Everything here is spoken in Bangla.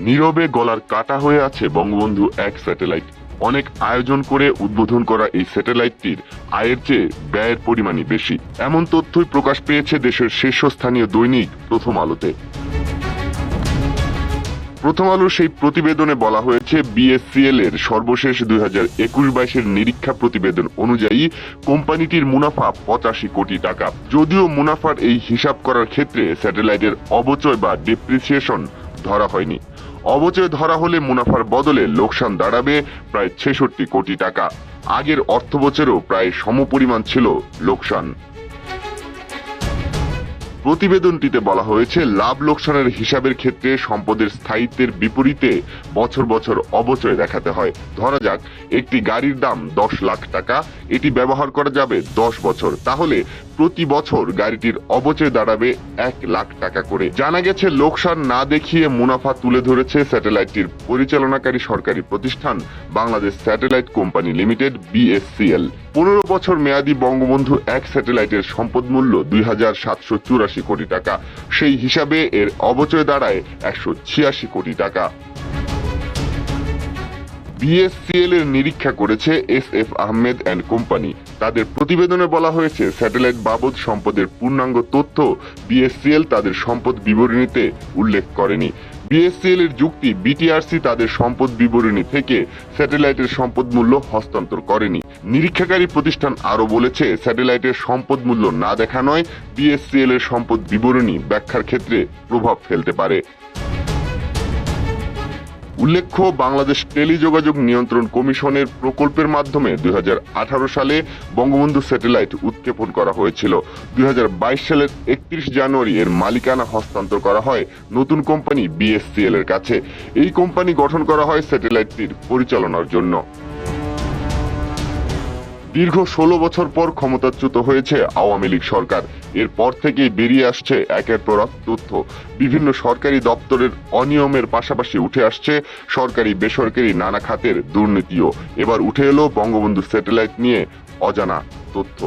নীরবে গলার কাটা হয়ে আছে বঙ্গবন্ধু এক স্যাটেলাইট। অনেক আয়োজন করে উদ্বোধন করা এই স্যাটেলাইটটির আয়ের চেয়ে ব্যয়ের পরিমাণই বেশি। এমন তথ্যই প্রকাশ পেয়েছে দেশের শীর্ষস্থানীয় দৈনিক প্রথম আলোতে। প্রথম আলোর সেই প্রতিবেদনে বলা হয়েছে, বিএসসিএল এর সর্বশেষ দুই হাজার একুশ বাইশের নিরীক্ষা প্রতিবেদন অনুযায়ী কোম্পানিটির মুনাফা পঁচাশি কোটি টাকা। যদিও মুনাফার এই হিসাব করার ক্ষেত্রে স্যাটেলাইটের অবচয় বা ডিপ্রিসিয়েশন ধরা হয়নি। অবচয় ধরা হলে মুনাফার বদলে লোকসান দাঁড়াবে প্রায় ছেষট্টি কোটি টাকা। আগের অর্থ বছরেও প্রায় সমপরিমাণ ছিল লোকসান। প্রতিবেদনটিতে বলা হয়েছে, লাভ লোকসানের হিসাবের ক্ষেত্রে সম্পদের স্থায়িত্বের বিপরীতে বছর বছর অবচয় দেখাতে হয়। ধরা যাক, একটি গাড়ির দাম দশ লাখ টাকা, এটি ব্যবহার করা যাবে দশ বছর। তাহলে প্রতি বছর গাড়িটির অবচয় দাঁড়াবে এক লাখ টাকা করে। জানা গেছে, লোকসান না দেখিয়ে মুনাফা তুলে ধরেছে স্যাটেলাইটটির পরিচালনাকারী সরকারি প্রতিষ্ঠান, Bangladesh satellite company limited, BSCL. পনেরো বছর মেয়াদী বঙ্গবন্ধু এক স্যাটেলাইটের সম্পদ মূল্য দুই হাজার সাতশো চুরাশি কোটি টাকা। সেই হিসাবে এর অবচয় দাঁড়ায় একশো ছিয়াশি কোটি টাকা। বিএসসিএল এর নিরীক্ষা করেছে S F Ahmed and company. তাদের প্রতিবেদনে বলা হয়েছে, স্যাটেলাইট বাবদ সম্পদের পূর্ণাঙ্গ তথ্য বিএসসিএল তাদের সম্পদ বিবরণীতে উল্লেখ করেনি। বিএসসিএল এর যুক্তি বিটিআরসি তাদের সম্পদ বিবরণী থেকে স্যাটেলাইটের সম্পদ মূল্য হস্তান্তর করেনি। নিরীক্ষাকারী প্রতিষ্ঠান আরও বলেছে, স্যাটেলাইটের সম্পদ মূল্য না দেখা নয় বিএসসিএল এর সম্পদ বিবরণী ব্যাখ্যার ক্ষেত্রে প্রভাব ফেলতে পারে। উল্লেখ্য, বাংলাদেশ টেলিযোগাযোগ নিয়ন্ত্রণ কমিশনের প্রকল্পের মাধ্যমে দুই হাজার আঠারো সালে বঙ্গবন্ধু স্যাটেলাইট উৎক্ষেপণ করা হয়েছিল। দুই হাজার বাইশ সালের একত্রিশ জানুয়ারি এর মালিকানা হস্তান্তর করা হয় নতুন কোম্পানি বিএসসিএল এর কাছে। এই কোম্পানি গঠন করা হয় স্যাটেলাইটটির পরিচালনার জন্য। দীর্ঘ ষোলো বছর পর ক্ষমতাচ্যুত হয়েছে আওয়ামী লীগ সরকার। এরপর থেকেই বেরিয়ে আসছে একের পর এক তথ্য। বিভিন্ন সরকারি দপ্তরের অনিয়মের পাশাপাশি উঠে আসছে সরকারি, বেসরকারি নানা খাতের দুর্নীতিও। এবার উঠে এলো বঙ্গবন্ধু স্যাটেলাইট নিয়ে অজানা তথ্য।